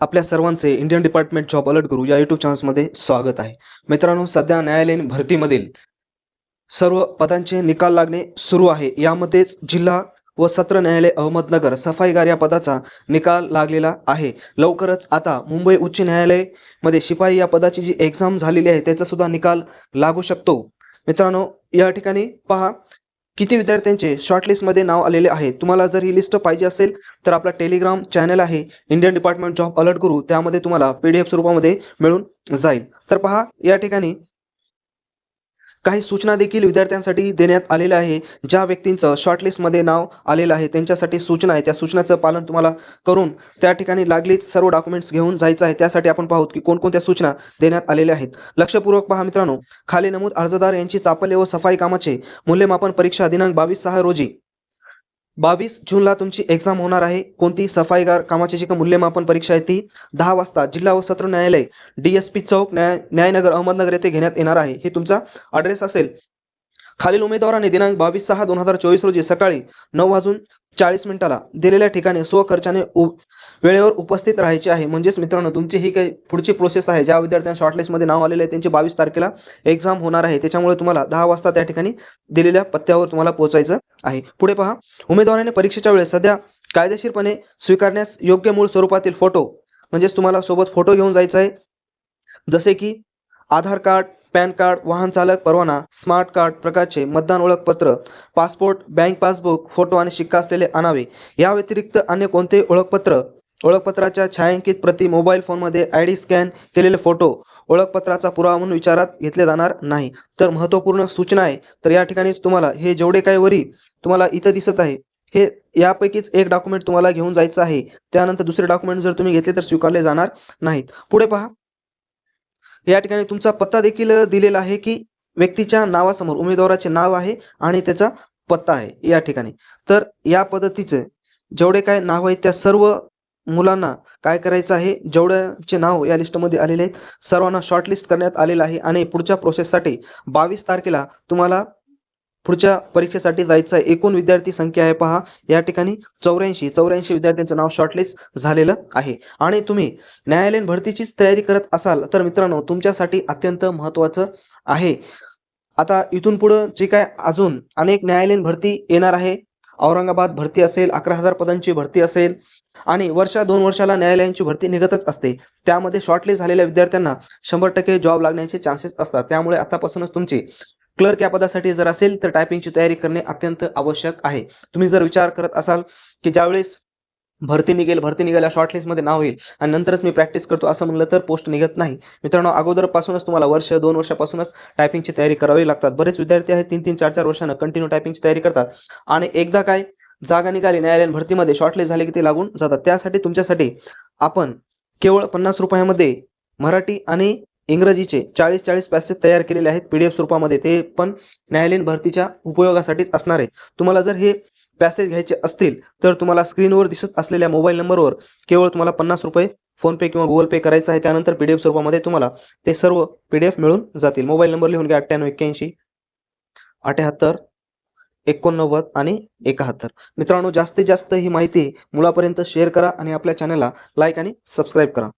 आपल्या सर्वांचे Indian department job alert गुरु या युट्यूब चॅनल्समध्ये स्वागत आहे. मित्रांनो सध्या न्यायालयीन भरतीमधील सर्व पदांचे निकाल लागणे सुरू आहे. यामध्येच जिल्हा व सत्र न्यायालय अहमदनगर सफाईगार या पदाचा निकाल लागलेला आहे. लवकरच आता मुंबई उच्च न्यायालयमध्ये शिपाई या पदाची जी एक्झाम झालेली आहे त्याचा सुद्धा निकाल लागू शकतो. मित्रांनो या ठिकाणी पहा. किती विद्यार्थ्यांचे शॉर्टलिस्टमध्ये नाव आलेले आहे? तुम्हाला जर ही लिस्ट पाहिजे असेल तर आपला टेलिग्राम चॅनल आहे Indian department job alert Guru त्यामध्ये तुम्हाला पी डी एफ स्वरूपामध्ये मिळून जाईल. तर पहा या ठिकाणी काही सूचना देखील विद्यार्थ्यांसाठी देण्यात आलेल्या आहे. ज्या व्यक्तींचं शॉर्टलिस्टमध्ये नाव आलेलं आहे त्यांच्यासाठी सूचना आहे. त्या सूचनाचं पालन तुम्हाला करून त्या ठिकाणी लागलीच सर्व डॉक्युमेंट्स घेऊन जायचं आहे. त्यासाठी आपण पाहूत की कोणकोणत्या सूचना देण्यात आलेल्या आहेत. लक्षपूर्वक पहा मित्रांनो खाली नमूद अर्जदार यांची चापल्य व सफाई कामाचे मूल्यमापन परीक्षा दिनांक बावीस सहा रोजी बावीस जूनला तुमची एक्झाम होणार आहे. कोणती सफाईगार कामाची जी का मूल्यमापन परीक्षा आहे ती दहा वाजता जिल्हा व सत्र न्यायालय डी एस पी चौक न्याय न्यायनगर अहमदनगर येथे घेण्यात येणार आहे. हे तुमचा ॲड्रेस असेल. खालील उमेदवारांनी दिनांक बावीस सहा दोन हजार चोवीस रोजी सकाळी नऊ वाजून चाळीस मिनिटाला दिलेल्या ठिकाणी स्वखर्चाने उ वेळेवर उपस्थित राहायचे आहे. म्हणजेच मित्रांनो तुमची ही काही पुढची प्रोसेस आहे ज्या विद्यार्थ्यांना शॉर्टलिस्टमध्ये नाव आलेले आहे त्यांची बावीस तारखेला एक्झाम होणार आहे. त्याच्यामुळे तुम्हाला दहा वाजता त्या ठिकाणी दिलेल्या पत्त्यावर तुम्हाला पोहोचायचं आहे. पुढे पहा. उमेदवाराने परीक्षेच्या वेळेस सध्या कायदेशीरपणे स्वीकारण्यास योग्य मूळ स्वरूपातील फोटो म्हणजेच तुम्हाला सोबत फोटो घेऊन जायचा आहे. जसे की आधार कार्ड पॅन कार्ड वाहन चालक परवाना स्मार्ट कार्ड प्रकारचे मतदान ओळखपत्र पासपोर्ट बँक पासबुक फोटो आणि शिक्का असलेले आणावे. या व्यतिरिक्त अन्य कोणतेही ओळखपत्र ओळखपत्राच्या छायांकित प्रति मोबाईल फोनमध्ये आय डी स्कॅन केलेले फोटो ओळखपत्राचा पुरावा म्हणून विचारात घेतले जाणार नाही. तर महत्त्वपूर्ण सूचना आहे. तर या ठिकाणी तुम्हाला हे जेवढे काही वरी तुम्हाला इथं दिसत आहे हे यापैकीच एक डॉक्युमेंट तुम्हाला घेऊन जायचं आहे. त्यानंतर दुसरे डॉक्युमेंट जर तुम्ही घेतले तर स्वीकारले जाणार नाहीत. पुढे पहा. या ठिकाणी तुमचा पत्ता देखील दिलेला आहे की व्यक्तीच्या नावासमोर उमेदवाराचे नाव आहे आणि त्याचा पत्ता आहे या ठिकाणी. तर या पद्धतीचे जेवढे काय नाव आहेत त्या सर्व मुलांना काय करायचं आहे जेवढ्याचे नाव या लिस्टमध्ये आलेले आहेत सर्वांना शॉर्टलिस्ट करण्यात आलेलं आहे आणि पुढच्या प्रोसेससाठी बावीस तारखेला तुम्हाला पुढच्या परीक्षेसाठी जायचं आहे. एकूण विद्यार्थी संख्या आहे पहा. या ठिकाणी चौऱ्याऐंशी चौऱ्याऐंशी विद्यार्थ्यांचं नाव शॉर्टलिस्ट झालेलं आहे. आणि तुम्ही न्यायालयीन भरतीचीच तयारी करत असाल तर मित्रांनो तुमच्यासाठी अत्यंत महत्त्वाचं आहे. आता इथून पुढं जे काय अजून अनेक न्यायालयीन भरती येणार आहे. औरंगाबाद भरती असेल अकरा हजार पदांची भरती असेल. आणि वर्षा दोन वर्षाला न्यायालयांची भरती निघतच असते. त्यामध्ये शॉर्टलिस्ट झालेल्या विद्यार्थ्यांना शंभर टक्के जॉब लागण्याचे चान्सेस असतात. त्यामुळे आतापासूनच तुमची क्लर्क या पदासाठी जर असेल तर टायपिंगची तयारी करणे अत्यंत आवश्यक आहे. तुम्ही जर विचार करत असाल की ज्यावेळेस भरती निघेल भरती निघाल्या शॉर्टलिस्टमध्ये नाव होईल आणि नंतरच मी प्रॅक्टिस करतो असं म्हणलं तर पोस्ट निघत नाही. मित्रांनो अगोदरपासूनच तुम्हाला वर्ष दोन वर्षापासूनच टायपिंगची तयारी करावी लागतात. बरेच विद्यार्थी आहेत तीन तीन चार चार वर्षानं कंटिन्यू टायपिंगची तयारी करतात. आणि एकदा काय जागा निघाली न्यायालयीन भरतीमध्ये शॉर्टलिस्ट झाले की ते लागून जातात. त्यासाठी तुमच्यासाठी आपण केवळ पन्नास रुपयामध्ये मराठी आणि इंग्रजीचे चाळीस चाळीस पॅसेज तयार केलेले आहेत पी डी एफ स्वरूपामध्ये. ते पण न्यायालयीन भरतीच्या उपयोगासाठीच असणार आहेत. तुम्हाला जर हे पॅसेज घ्यायचे असतील तर तुम्हाला स्क्रीनवर दिसत असलेल्या मोबाईल नंबरवर केवळ तुम्हाला पन्नास रुपये फोनपे किंवा गुगल पे करायचं आहे. त्यानंतर पी डी एफ स्वरूपामध्ये तुम्हाला ते सर्व पी डी एफ मिळून जातील. मोबाईल नंबर लिहून घ्या अठ्ठ्याण्णव एक्क्याऐंशी अठ्याहत्तर एकोणनव्वद आणि एकाहत्तर. मित्रांनो जास्तीत जास्त ही माहिती मुलापर्यंत शेअर करा आणि आपल्या चॅनलला लाईक आणि सबस्क्राईब करा.